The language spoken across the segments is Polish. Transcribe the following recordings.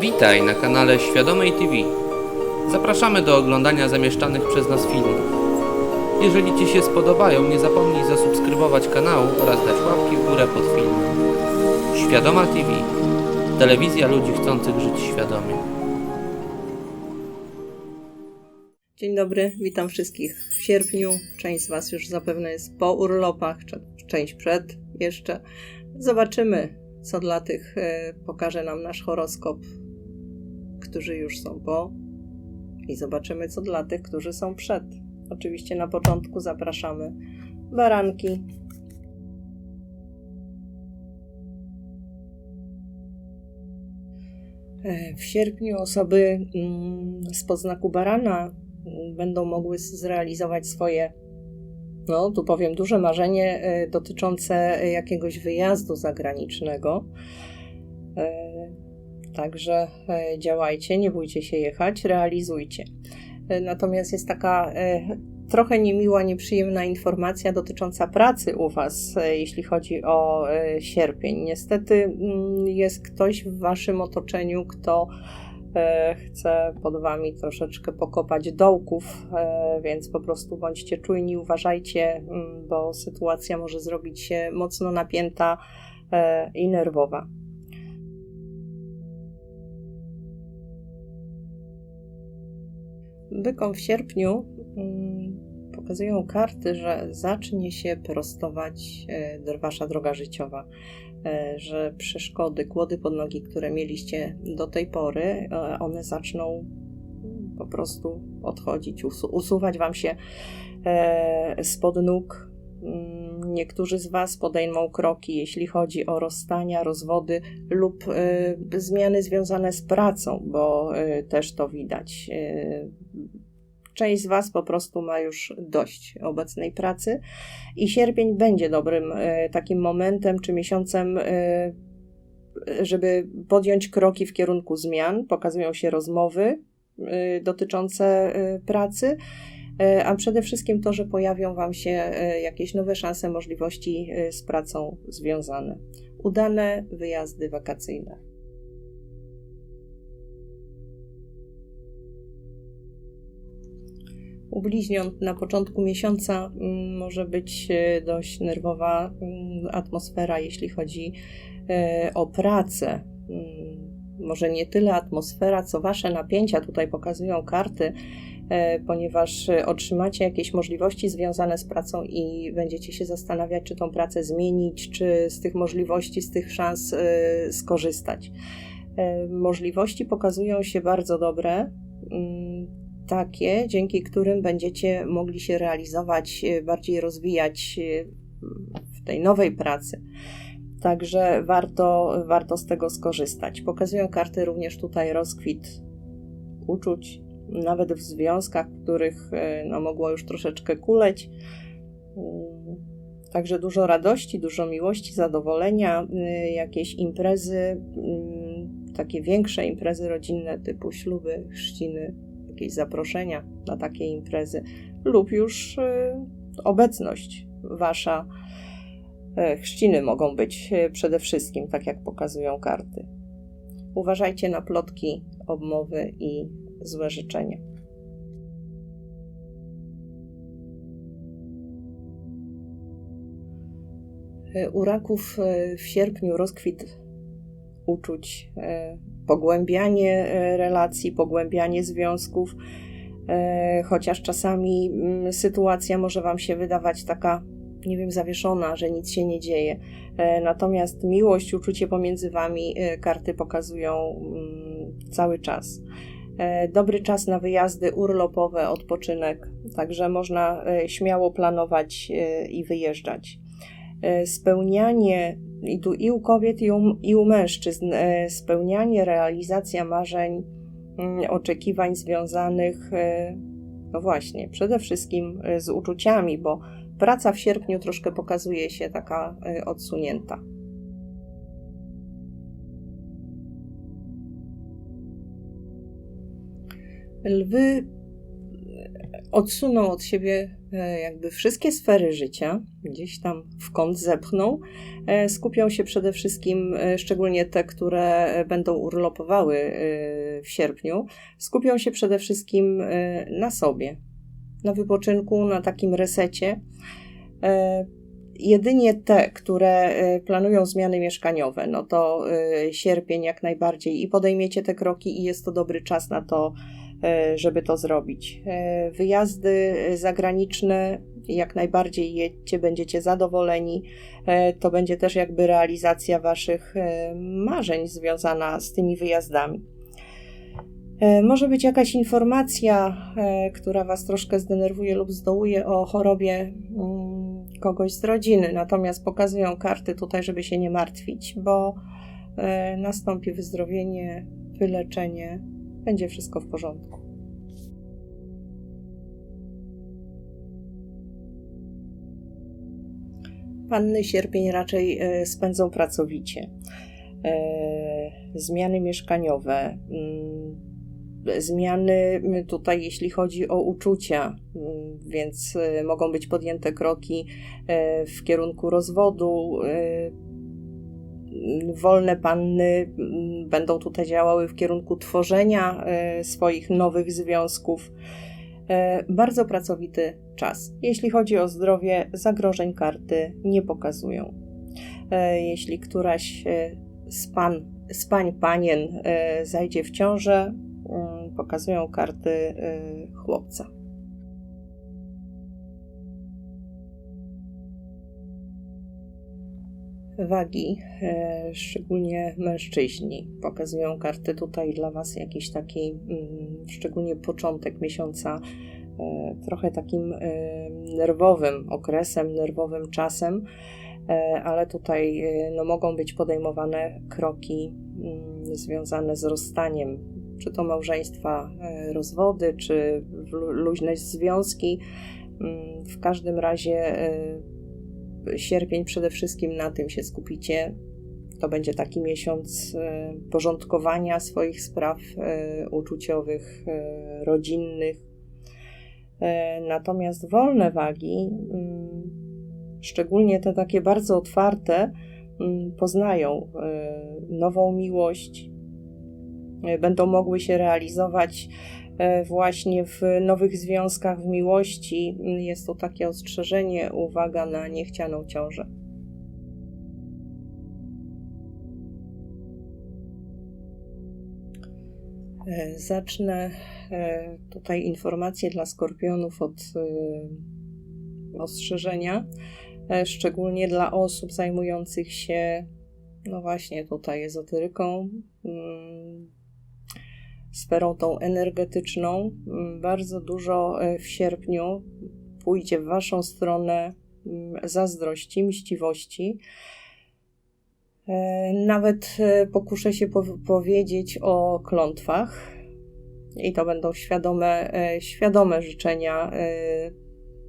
Witaj na kanale Świadomej TV. Zapraszamy do oglądania zamieszczanych przez nas filmów. Jeżeli Ci się spodobają, nie zapomnij zasubskrybować kanału oraz dać łapki w górę pod filmem. Świadoma TV. Telewizja ludzi chcących żyć świadomie. Dzień dobry, witam wszystkich w sierpniu. Część z Was już zapewne jest po urlopach, część przed jeszcze. Zobaczymy, co dla tych e, pokaże nam nasz horoskop, którzy już są po, i zobaczymy, co dla tych, którzy są przed. Oczywiście na początku zapraszamy baranki. E, W sierpniu osoby mm, z podznaku barana mm, będą mogły zrealizować swoje, no tu powiem, duże marzenie e, dotyczące jakiegoś wyjazdu zagranicznego. Także e, działajcie, nie bójcie się jechać, realizujcie. E, Natomiast jest taka e, trochę niemiła, nieprzyjemna informacja dotycząca pracy u Was, jeśli chodzi o sierpień. Niestety mm, jest ktoś w Waszym otoczeniu, kto chce pod Wami troszeczkę pokopać dołków, więc po prostu bądźcie czujni, uważajcie, mm, bo sytuacja może zrobić się mocno napięta i nerwowa. Bykom w sierpniu mm, pokazują karty, że zacznie się prostować e, wasza droga życiowa, e, że przeszkody, kłody pod nogi, które mieliście do tej pory, e, one zaczną po prostu odchodzić, usu- usuwać wam się spod nóg. Niektórzy z Was podejmą kroki, jeśli chodzi o rozstania, rozwody lub e, zmiany związane z pracą, bo e, też to widać. E, Część z Was po prostu ma już dość obecnej pracy i sierpień będzie dobrym e, takim momentem czy miesiącem, e, żeby podjąć kroki w kierunku zmian. Pokazują się rozmowy e, dotyczące e, pracy, a przede wszystkim to, że pojawią Wam się e, jakieś nowe szanse, możliwości e, z pracą związane. Udane wyjazdy wakacyjne. U bliźniąt na początku miesiąca mm, może być e, dość nerwowa mm, atmosfera, jeśli chodzi e, o pracę. Mm, Może nie tyle atmosfera, co wasze napięcia tutaj pokazują karty, e, ponieważ e, otrzymacie jakieś możliwości związane z pracą i będziecie się zastanawiać, czy tą pracę zmienić, czy z tych możliwości, z tych szans e, skorzystać. E, Możliwości pokazują się bardzo dobre. mm, takie, dzięki którym będziecie mogli się realizować, e, bardziej rozwijać e, w tej nowej pracy. Także warto, warto z tego skorzystać. Pokazują karty również tutaj rozkwit uczuć, nawet w związkach, w których e, no, mogło już troszeczkę kuleć. Mm, Także dużo radości, dużo miłości, zadowolenia, y, jakieś imprezy, mm, takie większe imprezy rodzinne typu śluby, chrzciny, jakieś zaproszenia na takie imprezy lub już y, obecność wasza. E, Chrzciny mogą być e, przede wszystkim, tak jak pokazują karty. Uważajcie na plotki, obmowy i złe życzenia. E, U raków e, w sierpniu rozkwit uczuć, e, pogłębianie relacji, pogłębianie związków, chociaż czasami mm, sytuacja może Wam się wydawać taka, nie wiem, zawieszona, że nic się nie dzieje. Natomiast miłość, uczucie pomiędzy Wami karty pokazują mm, cały czas. E, Dobry czas na wyjazdy urlopowe, odpoczynek, także można e, śmiało planować e, i wyjeżdżać spełnianie, i tu i u kobiet, i u, i u mężczyzn, spełnianie, realizacja marzeń, mm, oczekiwań związanych, no właśnie, przede wszystkim z uczuciami, bo praca w sierpniu troszkę pokazuje się taka odsunięta. Lwy odsuną od siebie e, jakby wszystkie sfery życia, gdzieś tam w kąt zepchną. E, skupią się przede wszystkim, e, szczególnie te, które e, będą urlopowały e, w sierpniu, skupią się przede wszystkim e, na sobie, na wypoczynku, na takim resecie. E, Jedynie te, które e, planują zmiany mieszkaniowe, no to e, sierpień jak najbardziej i podejmiecie te kroki i jest to dobry czas na to, e, żeby to zrobić. E, Wyjazdy zagraniczne jak najbardziej jedźcie, będziecie zadowoleni. E, To będzie też jakby realizacja Waszych e, marzeń związana z tymi wyjazdami. E, Może być jakaś informacja, e, która Was troszkę zdenerwuje lub zdołuje o chorobie mm, kogoś z rodziny, natomiast pokazują karty tutaj, żeby się nie martwić, bo e, nastąpi wyzdrowienie, wyleczenie, będzie wszystko w porządku. Panny sierpień raczej e, spędzą pracowicie. E, Zmiany mieszkaniowe, mm, zmiany tutaj, jeśli chodzi o uczucia, mm, więc e, mogą być podjęte kroki w kierunku rozwodu. Wolne panny mm, będą tutaj działały w kierunku tworzenia e, swoich nowych związków. E, Bardzo pracowity czas. Jeśli chodzi o zdrowie, zagrożeń karty nie pokazują. E, Jeśli któraś z, pan, z pań, panien zajdzie w ciążę, mm, pokazują karty chłopca. Wagi, e, szczególnie mężczyźni, pokazują karty tutaj dla Was jakiś taki, mm, szczególnie początek miesiąca, e, trochę takim e, nerwowym okresem, nerwowym czasem, ale tutaj no, mogą być podejmowane kroki mm, związane z rozstaniem, czy to małżeństwa, rozwody, czy lu- luźne związki. Mm, W każdym razie sierpień przede wszystkim na tym się skupicie. To będzie taki miesiąc e, porządkowania swoich spraw e, uczuciowych, e, rodzinnych. Natomiast wolne wagi, mm, szczególnie te takie bardzo otwarte, mm, poznają nową miłość, będą mogły się realizować właśnie w nowych związkach, w miłości. Jest to takie ostrzeżenie, uwaga na niechcianą ciążę. E, Zacznę e, tutaj informacje dla skorpionów od e, ostrzeżenia, e, szczególnie dla osób zajmujących się, no właśnie tutaj ezoteryką, mm, sferą tą energetyczną. Mm, Bardzo dużo e, w sierpniu pójdzie w Waszą stronę mm, zazdrości, mściwości. E, Nawet e, pokuszę się pow- powiedzieć o klątwach. I to będą świadome, świadome życzenia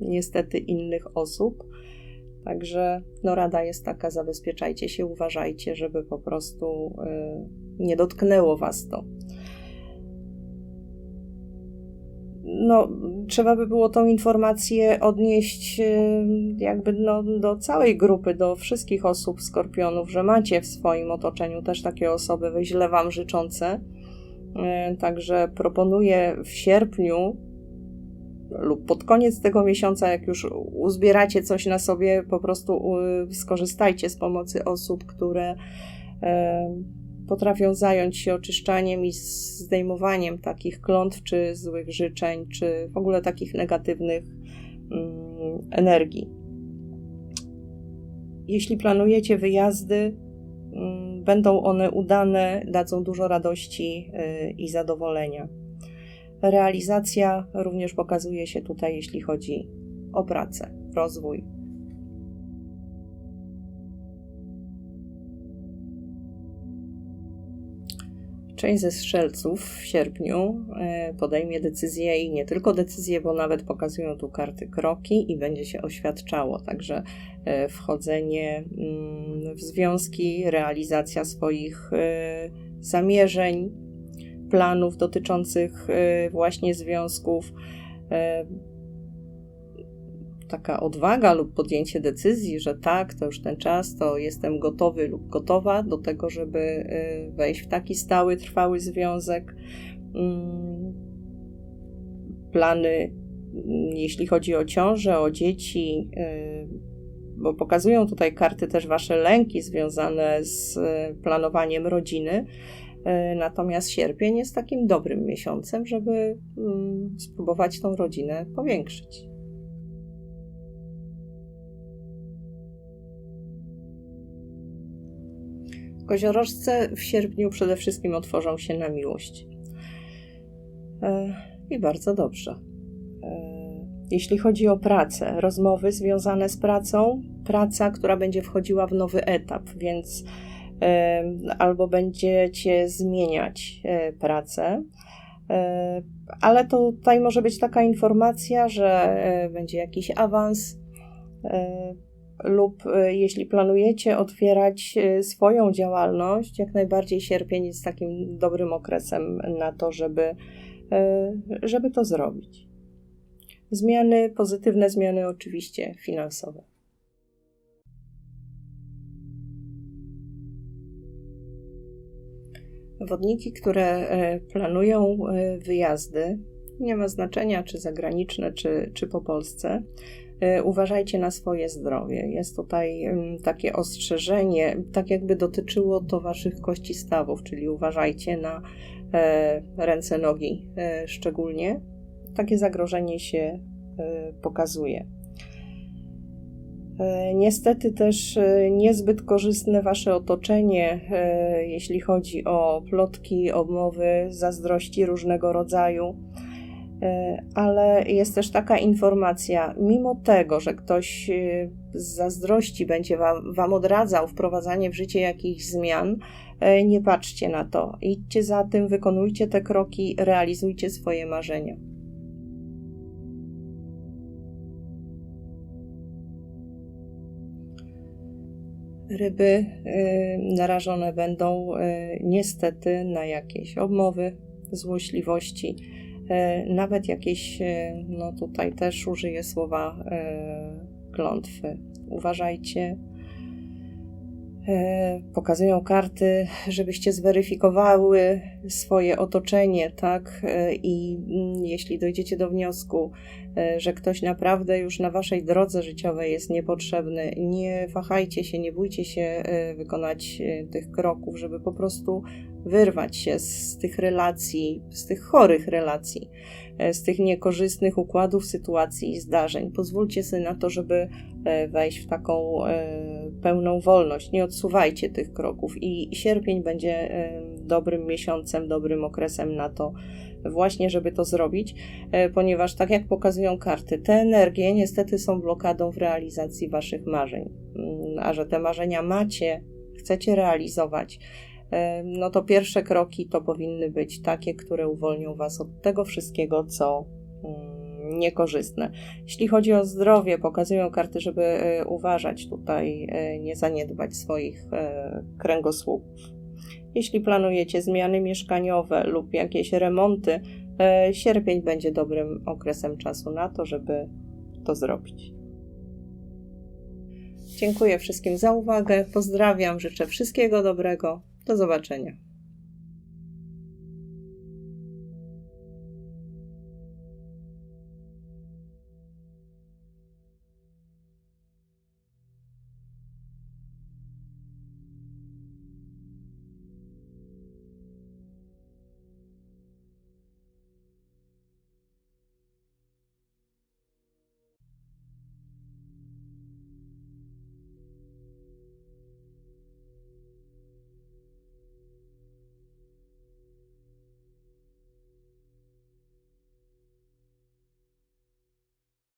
niestety innych osób. Także no, rada jest taka: zabezpieczajcie się, uważajcie, żeby po prostu nie dotknęło Was to. No, trzeba by było tą informację odnieść e, jakby no, do całej grupy, do wszystkich osób skorpionów, że macie w swoim otoczeniu też takie osoby źle Wam życzące. E, Także proponuję w sierpniu lub pod koniec tego miesiąca, jak już uzbieracie coś na sobie, po prostu u- skorzystajcie z pomocy osób, które potrafią zająć się oczyszczaniem i zdejmowaniem takich klątw, czy złych życzeń, czy w ogóle takich negatywnych mm, energii. Jeśli planujecie wyjazdy, mm, będą one udane, dadzą dużo radości y, i zadowolenia. Realizacja również pokazuje się tutaj, jeśli chodzi o pracę, rozwój. Część ze strzelców w sierpniu e, podejmie decyzję i nie tylko decyzję, bo nawet pokazują tu karty kroki i będzie się oświadczało. Także e, wchodzenie mm, w związki, realizacja swoich e, zamierzeń, planów dotyczących właśnie związków. Taka odwaga lub podjęcie decyzji, że tak, to już ten czas, to jestem gotowy lub gotowa do tego, żeby e, wejść w taki stały, trwały związek. Mm, Plany, mm, jeśli chodzi o ciążę, o dzieci, e, bo pokazują tutaj karty też Wasze lęki związane z e, planowaniem rodziny. Natomiast sierpień jest takim dobrym miesiącem, żeby mm, spróbować tą rodzinę powiększyć. Koziorożce w sierpniu przede wszystkim otworzą się na miłość. E, I bardzo dobrze. E, Jeśli chodzi o pracę, rozmowy związane z pracą, praca, która będzie wchodziła w nowy etap, więc e, albo będziecie zmieniać pracę, ale to tutaj może być taka informacja, że będzie jakiś awans lub e, jeśli planujecie otwierać e, swoją działalność, jak najbardziej sierpień jest takim dobrym okresem na to, żeby, e, żeby to zrobić. Zmiany, pozytywne zmiany oczywiście finansowe. Wodniki, które planują wyjazdy, nie ma znaczenia czy zagraniczne, czy, czy po Polsce, uważajcie na swoje zdrowie. Jest tutaj takie ostrzeżenie, tak jakby dotyczyło to waszych kości stawów, czyli uważajcie na e, ręce, nogi e, szczególnie. Takie zagrożenie się e, pokazuje. Niestety też niezbyt korzystne Wasze otoczenie, jeśli chodzi o plotki, obmowy, zazdrości różnego rodzaju. E, Ale jest też taka informacja, mimo tego, że ktoś e, z zazdrości będzie wam, wam odradzał wprowadzanie w życie jakichś zmian, e, nie patrzcie na to. Idźcie za tym, wykonujcie te kroki, realizujcie swoje marzenia. Ryby narażone będą niestety na jakieś obmowy, złośliwości, nawet jakieś, y, no tutaj też użyję słowa y, klątwy. Uważajcie. Pokazują karty, żebyście zweryfikowały swoje otoczenie, tak? I mm, jeśli dojdziecie do wniosku, że ktoś naprawdę już na waszej drodze życiowej jest niepotrzebny, nie wahajcie się, nie bójcie się wykonać tych kroków, żeby po prostu wyrwać się z tych relacji, z tych chorych relacji, y, z tych niekorzystnych układów, sytuacji i zdarzeń. Pozwólcie sobie na to, żeby y, wejść w taką y, pełną wolność. Nie odsuwajcie tych kroków i sierpień będzie dobrym miesiącem, dobrym okresem na to, właśnie, żeby to zrobić, e, ponieważ tak jak pokazują karty, te energie niestety są blokadą w realizacji Waszych marzeń. Mm, A że te marzenia macie, chcecie realizować, e, no to pierwsze kroki to powinny być takie, które uwolnią Was od tego wszystkiego, co mm, niekorzystne. Jeśli chodzi o zdrowie, pokazują karty, żeby e, uważać tutaj, e, nie zaniedbać swoich e, kręgosłupów. Jeśli planujecie zmiany mieszkaniowe lub jakieś remonty, sierpień będzie dobrym okresem czasu na to, żeby to zrobić. Dziękuję wszystkim za uwagę. Pozdrawiam, życzę wszystkiego dobrego. Do zobaczenia.